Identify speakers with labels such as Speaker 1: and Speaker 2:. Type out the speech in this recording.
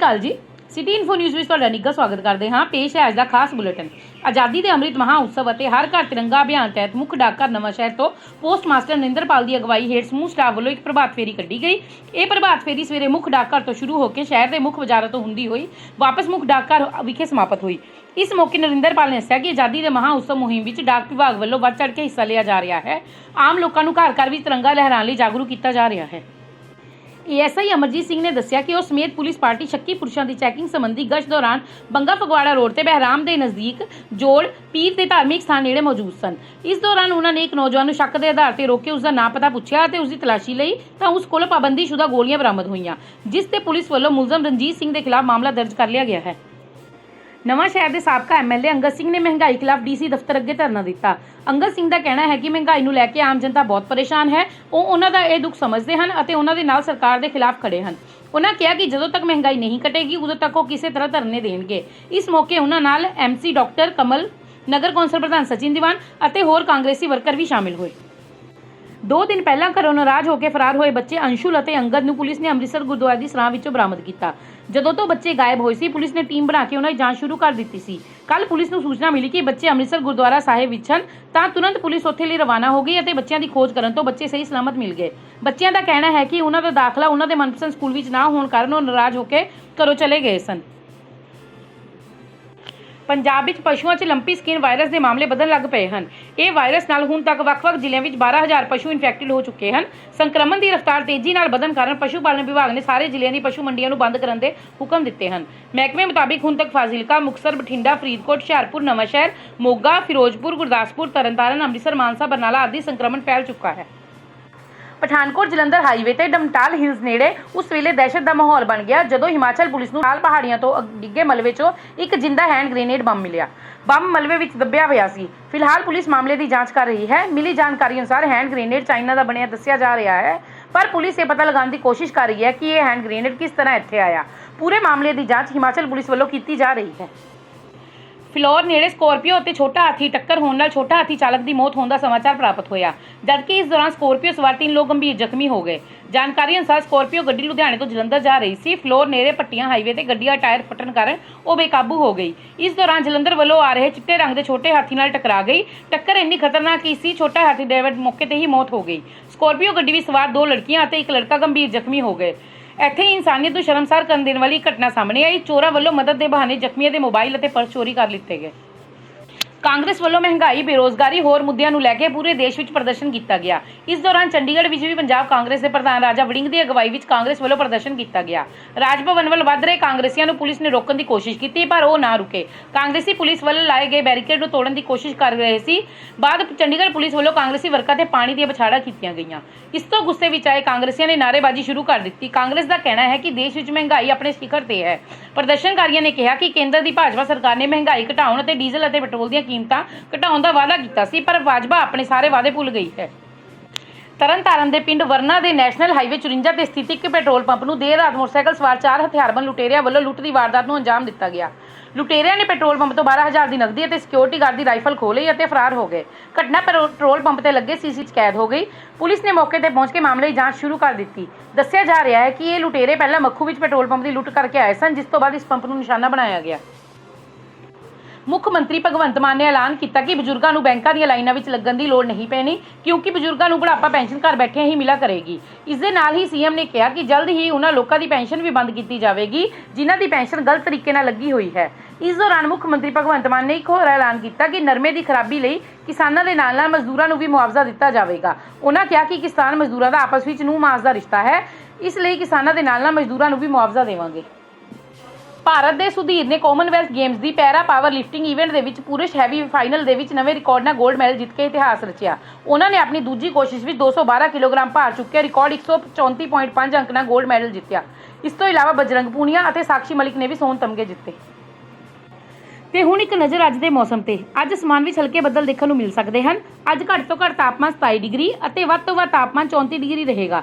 Speaker 1: ਅਕਾਲ ਜੀ। City info news ਵਿੱਚ ਤੁਹਾਡਾ ਨਿੱਘਾ ਸਵਾਗਤ ਕਰਦੇ ਹਾਂ। ਪੇਸ਼ ਹੈ ਅੱਜ ਦਾ ਖਾਸ ਬੁਲੇਟਿਨ। ਆਜ਼ਾਦੀ ਦੇ ਅੰਮ੍ਰਿਤ ਮਹਾਂ ਉਤਸਵ ਅਤੇ ਹਰ ਘਰ ਤਿਰੰਗਾ ਅਭਿਆਨ ਤਹਿਤ ਮੁੱਖ ਡਾਕਘਰ ਨਵਾਂ ਸ਼ਹਿਰ ਤੋਂ ਪੋਸਟ ਮਾਸਟਰ ਨਿੰਦਰਪਾਲ ਦੀ ਅਗਵਾਈ ਹੇਠ ਸਮੂਹ ਸਟਾਫ ਵੱਲੋਂ ਇੱਕ ਪ੍ਰਭਾਤ ਫੇਰੀ ਕੱਢੀ ਗਈ। ਇਹ ਪ੍ਰਭਾਤ ਫੇਰੀ ਸਵੇਰੇ ਮੁੱਖ ਡਾਕਘਰ ਤੋਂ ਸ਼ੁਰੂ ਹੋ ਕੇ ਸ਼ਹਿਰ ਦੇ ਮੁੱਖ ਬਾਜ਼ਾਰਾਂ ਤੋਂ ਹੁੰਦੀ ਹੋਈ ਵਾਪਸ ਮੁੱਖ ਡਾਕਘਰ ਵਿਖੇ ਸਮਾਪਤ ਹੋਈ। ਇਸ ਮੌਕੇ ਨਰਿੰਦਰਪਾਲ ਨੇ ਦੱਸਿਆ ਕਿ ਆਜ਼ਾਦੀ ਦੇ ਮਹਾਂ ਉਤਸਵ ਮੁਹਿੰਮ ਵਿੱਚ ਡਾਕ ਵਿਭਾਗ ਵੱਲੋਂ ਵੱਧ ਚੜ੍ਹ ਕੇ ਹਿੱਸਾ ਲਿਆ ਜਾ ਰਿਹਾ ਹੈ। ਆਮ ਲੋਕਾਂ ਨੂੰ ਘਰ ਘਰ ਵਿੱਚ ਤਿਰੰਗਾ ਲਹਿਰਾਉਣ ਲਈ ਜਾਗਰੂਕ ਕੀਤਾ ਜਾ ਰਿਹਾ ਹੈ। ਏਐਸਆਈ ਅਮਰਜੀਤ ਸਿੰਘ ਨੇ ਦੱਸਿਆ ਕਿ ਉਹ ਸਮੇਤ ਪੁਲਿਸ ਪਾਰਟੀ ਸ਼ੱਕੀ ਪੁਰਸ਼ਾਂ ਦੀ ਚੈਕਿੰਗ ਸੰਬੰਧੀ ਗਸ਼ਤ ਦੌਰਾਨ ਬੰਗਾ ਫਗਵਾੜਾ ਰੋਡ ਤੇ ਬਹਿਰਾਮ ਦੇ ਨਜ਼ਦੀਕ ਜੋੜ ਪੀਰ ਦੇ ਧਾਰਮਿਕ ਸਥਾਨ ਨੇੜੇ ਮੌਜੂਦ ਸਨ। ਇਸ ਦੌਰਾਨ ਉਹਨਾਂ ਨੇ ਇੱਕ ਨੌਜਵਾਨ ਨੂੰ ਸ਼ੱਕ ਦੇ ਆਧਾਰ ਤੇ ਰੋਕ ਕੇ ਉਸ ਦਾ ਨਾਂ ਪਤਾ ਪੁੱਛਿਆ ਅਤੇ ਉਸ ਦੀ ਤਲਾਸ਼ੀ ਲਈ ਤਾਂ ਉਸ ਕੋਲੋਂ ਪਾਬੰਦੀਸ਼ੁਦਾ ਗੋਲੀਆਂ ਬਰਾਮਦ ਹੋਈਆਂ, ਜਿਸ ਤੇ ਪੁਲਿਸ ਵੱਲੋਂ ਮੁਲਜ਼ਮ ਰਣਜੀਤ ਸਿੰਘ ਦੇ ਖਿਲਾਫ ਮਾਮਲਾ ਦਰਜ ਕਰ ਲਿਆ ਗਿਆ ਹੈ। ਨਵਾਂ ਸ਼ਹਿਰ ਦੇ ਸਾਬਕਾ ਐਮਐਲਏ ਅੰਗਦ ਸਿੰਘ ਨੇ ਮਹਿੰਗਾਈ ਖਿਲਾਫ ਡੀਸੀ ਦਫ਼ਤਰ ਅੱਗੇ ਧਰਨਾ ਦਿੱਤਾ। ਅੰਗਦ ਸਿੰਘ ਦਾ ਕਹਿਣਾ ਹੈ ਕਿ ਮਹਿੰਗਾਈ ਨੂੰ ਲੈ ਕੇ ਆਮ ਜਨਤਾ ਬਹੁਤ ਪਰੇਸ਼ਾਨ ਹੈ। ਉਹ ਉਹਨਾਂ ਦਾ ਇਹ ਦੁੱਖ ਸਮਝਦੇ ਹਨ ਅਤੇ ਉਹਨਾਂ ਦੇ ਨਾਲ ਸਰਕਾਰ ਦੇ ਖਿਲਾਫ ਖੜੇ ਹਨ। ਉਹਨਾਂ ਕਿਹਾ ਕਿ ਜਦੋਂ ਤੱਕ ਮਹਿੰਗਾਈ ਨਹੀਂ ਘਟੇਗੀ, ਉਦੋਂ ਤੱਕ ਉਹ ਕਿਸੇ ਤਰ੍ਹਾਂ ਧਰਨੇ ਦੇਣਗੇ। ਇਸ ਮੌਕੇ ਉਹਨਾਂ ਨਾਲ ਐਮਸੀ ਡਾਕਟਰ ਕਮਲ, ਨਗਰ ਕੌਂਸਲ ਪ੍ਰਧਾਨ ਸਚਿਨ ਦੀਵਾਨ ਅਤੇ ਹੋਰ ਕਾਂਗਰਸੀ ਵਰਕਰ ਵੀ ਸ਼ਾਮਿਲ ਹੋਏ। ਦੋ ਦਿਨ ਪਹਿਲਾਂ ਘਰੋਂ ਨਾਰਾਜ਼ ਹੋ ਕੇ ਫਰਾਰ ਹੋਏ ਬੱਚੇ ਅੰਸ਼ੁਲ ਅਤੇ ਅੰਗਦ ਨੂੰ ਪੁਲਿਸ ਨੇ ਅੰਮ੍ਰਿਤਸਰ ਗੁਰਦੁਆਰੇ ਦੀ ਸਰਾਂ ਵਿੱਚੋਂ ਬਰਾਮਦ ਕੀਤਾ। ਜਦੋਂ ਤੋਂ ਬੱਚੇ ਗਾਇਬ ਹੋਏ ਸੀ, ਪੁਲਿਸ ਨੇ ਟੀਮ ਬਣਾ ਕੇ ਉਹਨਾਂ ਦੀ ਜਾਂਚ ਸ਼ੁਰੂ ਕਰ ਦਿੱਤੀ ਸੀ। ਕੱਲ ਪੁਲਿਸ ਨੂੰ ਸੂਚਨਾ ਮਿਲੀ ਕਿ ਬੱਚੇ ਅੰਮ੍ਰਿਤਸਰ ਗੁਰਦੁਆਰਾ ਸਾਹਿਬ ਵਿੱਚ ਹਨ, ਤਾਂ ਤੁਰੰਤ ਪੁਲਿਸ ਉੱਥੇ ਲਈ ਰਵਾਨਾ ਹੋ ਗਈ ਅਤੇ ਬੱਚਿਆਂ ਦੀ ਖੋਜ ਕਰਨ ਤੋਂ ਬੱਚੇ ਸਹੀ ਸਲਾਮਤ ਮਿਲ ਗਏ। ਬੱਚਿਆਂ ਦਾ ਕਹਿਣਾ ਹੈ ਕਿ ਉਹਨਾਂ ਦਾ ਦਾਖਲਾ ਉਹਨਾਂ ਦੇ ਮਨਪਸੰਦ ਸਕੂਲ ਵਿੱਚ ਨਾ ਹੋਣ ਕਾਰਨ ਉਹ ਨਾਰਾਜ਼ ਹੋ ਕੇ ਘਰੋਂ ਚਲੇ ਗਏ ਸਨ। ਪੰਜਾਬ ਵਿੱਚ ਪਸ਼ੂਆਂ 'ਚ ਲੰਪੀ ਸਕਿਨ ਵਾਇਰਸ ਦੇ ਮਾਮਲੇ ਵਧਣ ਲੱਗ ਪਏ ਹਨ। ਇਹ ਵਾਇਰਸ ਨਾਲ ਹੁਣ ਤੱਕ ਵੱਖ-ਵੱਖ ਜ਼ਿਲ੍ਹਿਆਂ ਵਿੱਚ 12000 ਪਸ਼ੂ ਇਨਫੈਕਟਡ ਹੋ ਚੁੱਕੇ ਹਨ। ਸੰਕਰਮਣ ਦੀ ਰਫ਼ਤਾਰ ਤੇਜ਼ੀ ਨਾਲ ਵਧਣ ਕਾਰਨ ਪਸ਼ੂ ਪਾਲਣ ਵਿਭਾਗ ਨੇ ਸਾਰੇ ਜ਼ਿਲ੍ਹਿਆਂ ਦੀ ਪਸ਼ੂ ਮੰਡੀਆਂ ਨੂੰ ਬੰਦ ਕਰਨ ਦੇ ਹੁਕਮ ਦਿੱਤੇ ਹਨ। ਮਹਿਕਮੇ ਮੁਤਾਬਿਕ ਹੁਣ ਤੱਕ ਫਾਜ਼ਿਲਕਾ ਮੁਕਸਰ ਬਠਿੰਡਾ, ਫਰੀਦਕੋਟ, ਹੁਸ਼ਿਆਰਪੁਰ, ਨਵਾਂਸ਼ਹਿਰ, ਮੋਗਾ, ਫਿਰੋਜ਼ਪੁਰ, ਗੁਰਦਾਸਪੁਰ, ਤਰਨਤਾਰਨ, ਅੰਮ੍ਰਿਤਸਰ, ਮਾਨਸਾ, ਬਰਨਾਲਾ ਆਦਿ ਸੰਕਰਮਣ ਫੈਲ ਚੁੱਕਾ ਹੈ। ਪਠਾਨਕੋਟ ਜਲੰਧਰ ਹਾਈਵੇ ਤੇ ਡਮਟਾਲ ਹਿਲਸ ਨੇੜੇ ਉਸ ਵੇਲੇ ਦਹਿਸ਼ਤ ਦਾ ਮਾਹੌਲ ਬਣ ਗਿਆ, ਜਦੋਂ ਹਿਮਾਚਲ ਪੁਲਿਸ ਨੂੰ ਨਾਲ ਪਹਾੜੀਆਂ ਤੋਂ ਡਿੱਗੇ ਮਲਬੇ 'ਚੋਂ ਇੱਕ ਜਿੰਦਾ ਹੈਂਡ ਗ੍ਰੇਨੇਡ ਬੰਬ ਮਿਲਿਆ। ਬੰਬ ਮਲਬੇ ਵਿੱਚ ਦੱਬਿਆ ਹੋਇਆ ਸੀ। ਫਿਲਹਾਲ ਪੁਲਿਸ ਮਾਮਲੇ ਦੀ ਜਾਂਚ ਕਰ ਰਹੀ ਹੈ। ਮਿਲੀ ਜਾਣਕਾਰੀ ਅਨੁਸਾਰ ਹੈਂਡ ਗ੍ਰੇਨੇਡ ਚਾਈਨਾ ਦਾ ਬਣਿਆ ਦੱਸਿਆ ਜਾ ਰਿਹਾ ਹੈ, ਪਰ ਪੁਲਿਸ ਇਹ ਪਤਾ ਲਗਾਉਣ ਦੀ ਕੋਸ਼ਿਸ਼ ਕਰ ਰਹੀ ਹੈ ਕਿ ਇਹ ਹੈਂਡ ਗ੍ਰੇਨੇਡ ਕਿਸ ਤਰ੍ਹਾਂ ਇੱਥੇ ਆਇਆ। ਪੂਰੇ ਮਾਮਲੇ ਦੀ ਜਾਂਚ ਹਿਮਾਚਲ ਪੁਲਿਸ ਵੱਲੋਂ ਕੀਤੀ ਜਾ ਰਹੀ ਹੈ। ਫਿਲੌਰ ਨੇੜੇ ਸਕੋਰਪੀਓ ਅਤੇ ਛੋਟਾ ਹਾਥੀ ਟੱਕਰ ਹੋਣ ਨਾਲ ਛੋਟਾ ਹਾਥੀ ਚਾਲਕ ਦੀ ਮੌਤ ਹੋਣ ਦਾ ਸਮਾਚਾਰ ਪ੍ਰਾਪਤ ਹੋਇਆ। ਜਦਕਿ ਇਸ ਦੌਰਾਨ ਸਕੋਰਪੀਓ ਸਵਾਰ ਤਿੰਨ ਲੋਕ ਗੰਭੀਰ ਜ਼ਖਮੀ ਹੋ ਗਏ। ਜਾਣਕਾਰੀ ਅਨੁਸਾਰ ਸਕੋਰਪੀਓ ਗੱਡੀ ਲੁਧਿਆਣੇ ਤੋਂ ਜਲੰਧਰ ਜਾ ਰਹੀ ਸੀ। ਫਿਲੌਰ ਨੇੜੇ ਪੱਟੀਆਂ ਹਾਈਵੇ ਤੇ ਗੱਡੀ ਦਾ ਟਾਇਰ ਫਟਣ ਕਾਰਨ ਉਹ ਬੇਕਾਬੂ ਹੋ ਗਈ। ਇਸ ਦੌਰਾਨ ਜਲੰਧਰ ਵੱਲੋਂ ਆ ਰਹੇ ਚਿੱਟੇ ਰੰਗ ਦੇ ਛੋਟੇ ਹਾਥੀ ਨਾਲ ਟਕਰਾ ਗਈ। ਟੱਕਰ ਇੰਨੀ ਖਤਰਨਾਕ ਸੀ ਸੀ, ਛੋਟਾ ਹਾਥੀ ਡਰਾਈਵਰ ਮੌਕੇ ਤੇ ਹੀ ਮੌਤ ਹੋ ਗਈ। ਸਕੋਰਪੀਓ ਗੱਡੀ ਵਿੱਚ ਸਵਾਰ ਦੋ ਲੜਕੀਆਂ ਅਤੇ ਇੱਕ ਲੜਕਾ ਗੰਭੀਰ ਜ਼ਖਮੀ ਹੋ ਗਏ। ਇੱਥੇ ਹੀ ਇਨਸਾਨੀਅਤ ਨੂੰ ਸ਼ਰਮਸਾਰ ਕਰਨ ਦੇਣ ਵਾਲੀ ਘਟਨਾ ਸਾਹਮਣੇ ਆਈ। ਚੋਰਾਂ ਵੱਲੋਂ ਮਦਦ ਦੇ ਬਹਾਨੇ ਜ਼ਖਮੀਆਂ ਦੇ ਮੋਬਾਈਲ ਅਤੇ ਪਰਸ ਚੋਰੀ ਕਰ ਲਿੱਤੇ ਗਏ। ਕਾਂਗਰਸ ਵੱਲੋਂ ਮਹਿੰਗਾਈ, ਬੇਰੋਜ਼ਗਾਰੀ ਹੋਰ ਮੁੱਦਿਆਂ ਨੂੰ ਲੈ ਕੇ ਪੂਰੇ ਦੇਸ਼ ਵਿੱਚ ਪ੍ਰਦਰਸ਼ਨ ਕੀਤਾ ਗਿਆ। ਇਸ ਦੌਰਾਨ ਚੰਡੀਗੜ੍ਹ ਵਿੱਚ ਵੀ ਪੰਜਾਬ ਕਾਂਗਰਸ ਦੇ ਪ੍ਰਧਾਨ ਰਾਜਾ ਵੜਿੰਗ ਦੀ ਅਗਵਾਈ ਵਿੱਚ ਕਾਂਗਰਸ ਵੱਲੋਂ ਪ੍ਰਦਰਸ਼ਨ ਕੀਤਾ ਗਿਆ। ਰਾਜ ਭਵਨ ਵੱਲ ਵੱਧ ਰਹੇ ਕਾਂਗਰਸੀਆਂ ਨੂੰ ਪੁਲਿਸ ਨੇ ਰੋਕਣ ਦੀ ਕੋਸ਼ਿਸ਼ ਕੀਤੀ, ਪਰ ਉਹ ਨਾ ਰੁਕੇ। ਕਾਂਗਰਸੀ ਪੁਲਿਸ ਵੱਲੋਂ ਲਾਏ ਗਏ ਬੈਰੀਕੇਡ ਨੂੰ ਤੋੜਨ ਦੀ ਕੋਸ਼ਿਸ਼ ਕਰ ਰਹੇ ਸੀ। ਬਾਅਦ ਚੰਡੀਗੜ੍ਹ ਪੁਲਿਸ ਵੱਲੋਂ ਕਾਂਗਰਸੀ ਵਰਕਰਾਂ ਤੇ ਪਾਣੀ ਦੀਆਂ ਬਛਾੜਾ ਕੀਤੀਆਂ ਗਈਆਂ। ਇਸ ਤੋਂ ਗੁੱਸੇ ਵਿੱਚ ਆਏ ਕਾਂਗਰਸੀਆਂ ਨੇ ਨਾਅਰੇਬਾਜ਼ੀ ਸ਼ੁਰੂ ਕਰ ਦਿੱਤੀ। ਕਾਂਗਰਸ ਦਾ ਕਹਿਣਾ ਹੈ ਕਿ ਦੇਸ਼ ਵਿੱਚ ਮਹਿੰਗਾਈ ਆਪਣੇ ਸਿਖਰ ਤੇ ਹੈ। ਪ੍ਰਦਰਸ਼ਨਕਾਰੀਆਂ ਨੇ ਕਿਹਾ ਕਿ ਕੇਂਦਰ ਦੀ ਭਾਜਪਾ ਸਰਕਾਰ ਨੇ ਮਹਿੰਗਾਈ ਘਟਾਉਣ ਅਤੇ ਡੀਜ਼ਲ ਅਤੇ ਪੈਟਰੋਲ ਦੀਆਂ ਕੀਮਤਾਂ ਘਟਾਉਣ ਦਾ ਵਾਅਦਾ ਕੀਤਾ ਸੀ, ਪਰ ਭਾਜਪਾ ਆਪਣੇ ਸਾਰੇ ਵਾਅਦੇ ਭੁੱਲ ਗਈ ਹੈ। ਤਰਨਤਾਰਨ ਦੇ ਪਿੰਡ ਵਰਨਾ ਦੇ ਨੈਸ਼ਨਲ ਹਾਈਵੇ 54 ਤੇ ਸਥਿਤ ਇੱਕ ਪੈਟਰੋਲ ਪੰਪ ਨੂੰ ਦੇਰ ਰਾਤ ਮੋਟਰਸਾਈਕਲ ਸਵਾਰ ਚਾਰ ਹਥਿਆਰਬੰਦ ਲੁਟੇਰਿਆਂ ਵੱਲੋਂ ਲੁੱਟ ਦੀ ਵਾਰਦਾਤ ਨੂੰ ਅੰਜਾਮ ਦਿੱਤਾ ਗਿਆ। ਲੁਟੇਰਿਆਂ ਨੇ ਪੈਟਰੋਲ ਪੰਪ ਤੋਂ 12000 ਦੀ ਨਕਦੀ ਅਤੇ ਸਿਕਿਉਰਿਟੀ ਗਾਰਡ ਦੀ ਰਾਈਫਲ ਖੋਹ ਲਈ ਅਤੇ ਫਰਾਰ ਹੋ ਗਏ। ਘਟਨਾ ਪੈਟਰੋਲ ਪੰਪ ਤੇ ਲੱਗੇ ਸੀਸੀ 'ਚ ਕੈਦ ਹੋ ਗਈ। ਪੁਲਿਸ ਨੇ ਮੌਕੇ ਤੇ ਪਹੁੰਚ ਕੇ ਮਾਮਲੇ ਦੀ ਜਾਂਚ ਸ਼ੁਰੂ ਕਰ ਦਿੱਤੀ। ਦੱਸਿਆ ਜਾ ਰਿਹਾ ਹੈ ਕਿ ਇਹ ਲੁਟੇਰੇ ਪਹਿਲਾਂ ਮੱਖੂ ਵਿੱਚ ਪੈਟਰੋਲ ਪੰਪ ਦੀ ਲੁੱਟ ਕਰਕੇ ਆਏ ਸਨ, ਜਿਸ ਤੋਂ ਬਾਅਦ ਇਸ ਪੰਪ ਨੂੰ ਨਿਸ਼ਾਨਾ ਬਣਾਇਆ ਗਿਆ। ਮੁੱਖ ਮੰਤਰੀ ਭਗਵੰਤ ਮਾਨ ਨੇ ਐਲਾਨ ਕੀਤਾ ਕਿ ਬਜ਼ੁਰਗਾਂ ਨੂੰ ਬੈਂਕਾਂ ਦੀਆਂ ਲਾਈਨਾਂ ਵਿੱਚ ਲੱਗਣ ਦੀ ਲੋੜ ਨਹੀਂ ਪੈਣੀ, ਕਿਉਂਕਿ ਬਜ਼ੁਰਗਾਂ ਨੂੰ ਬੁਢਾਪਾ ਪੈਨਸ਼ਨ ਘਰ ਬੈਠਿਆਂ ਹੀ ਮਿਲਾ ਕਰੇਗੀ। ਇਸ ਦੇ ਨਾਲ ਹੀ ਸੀਐਮ ਨੇ ਕਿਹਾ ਕਿ ਜਲਦ ਹੀ ਉਹਨਾਂ ਲੋਕਾਂ ਦੀ ਪੈਨਸ਼ਨ ਵੀ ਬੰਦ ਕੀਤੀ ਜਾਵੇਗੀ, ਜਿਨ੍ਹਾਂ ਦੀ ਪੈਨਸ਼ਨ ਗਲਤ ਤਰੀਕੇ ਨਾਲ ਲੱਗੀ ਹੋਈ ਹੈ। ਇਸ ਦੌਰਾਨ ਮੁੱਖ ਮੰਤਰੀ ਭਗਵੰਤ ਮਾਨ ਨੇ ਇੱਕ ਹੋਰ ਐਲਾਨ ਕੀਤਾ ਕਿ ਨਰਮੇ ਦੀ ਖਰਾਬੀ ਲਈ ਕਿਸਾਨਾਂ ਦੇ ਨਾਲ ਨਾਲ ਮਜ਼ਦੂਰਾਂ ਨੂੰ ਵੀ ਮੁਆਵਜ਼ਾ ਦਿੱਤਾ ਜਾਵੇਗਾ। ਉਹਨਾਂ ਕਿਹਾ ਕਿ ਕਿਸਾਨ ਮਜ਼ਦੂਰਾਂ ਦਾ ਆਪਸ ਵਿੱਚ ਨੂੰ ਮਾਸ ਦਾ ਰਿਸ਼ਤਾ ਹੈ, ਇਸ ਲਈ ਕਿਸਾਨਾਂ ਦੇ ਨਾਲ ਨਾਲ ਮਜ਼ਦੂਰਾਂ ਨੂੰ ਵੀ ਮੁਆਵਜ਼ਾ ਦੇਵਾਂਗੇ। ਭਾਰਤ ਦੇ ਸੁਧੀਰ ਨੇ ਕਾਮਨਵੈਲਥ ਗੇਮਸ ਦੀ ਪੈਰਾ ਪਾਵਰ ਲਿਫਟਿੰਗ ਇਵੈਂਟ ਦੇ ਵਿੱਚ ਪੁਰਸ਼ ਹੈਵੀ ਫਾਈਨਲ ਦੇ ਵਿੱਚ ਨਵੇਂ ਰਿਕਾਰਡ ਨਾਲ 골ਡ ਮੈਡਲ ਜਿੱਤ ਕੇ ਇਤਿਹਾਸ ਰਚਿਆ। ਉਹਨਾਂ ਨੇ ਆਪਣੀ ਦੂਜੀ ਕੋਸ਼ਿਸ਼ ਵਿੱਚ 212 ਕਿਲੋਗ੍ਰਾਮ ਭਾਰ ਚੁੱਕ ਰਿਕਾਰਡ 134.5 ਅੰਕ ਨਾਲ 골ਡ ਮੈਡਲ ਜਿੱਤਿਆ। ਇਸ ਤੋਂ ਇਲਾਵਾ ਬਜਰੰਗ ਪੂਨੀਆ ਅਤੇ ਸਾਕਸ਼ੀ ਮਲਿਕ ਨੇ ਵੀ ਸੋਨ ਤਮਗੇ ਜਿੱਤੇ। ਤੇ ਹੁਣ ਇੱਕ ਨਜ਼ਰ ਅੱਜ ਦੇ ਮੌਸਮ ਤੇ। ਅੱਜ ਅਸਮਾਨ ਵਿੱਚ ਹਲਕੇ ਬੱਦਲ ਦੇਖਣ ਨੂੰ ਮਿਲ ਸਕਦੇ ਹਨ। ਅੱਜ ਘੱਟ ਤੋਂ ਘੱਟ ਤਾਪਮਾਨ 27 ਡਿਗਰੀ ਅਤੇ ਵੱਧ ਤੋਂ ਵੱਧ ਤਾਪਮਾਨ 34 ਡਿਗਰੀ ਰਹੇਗਾ।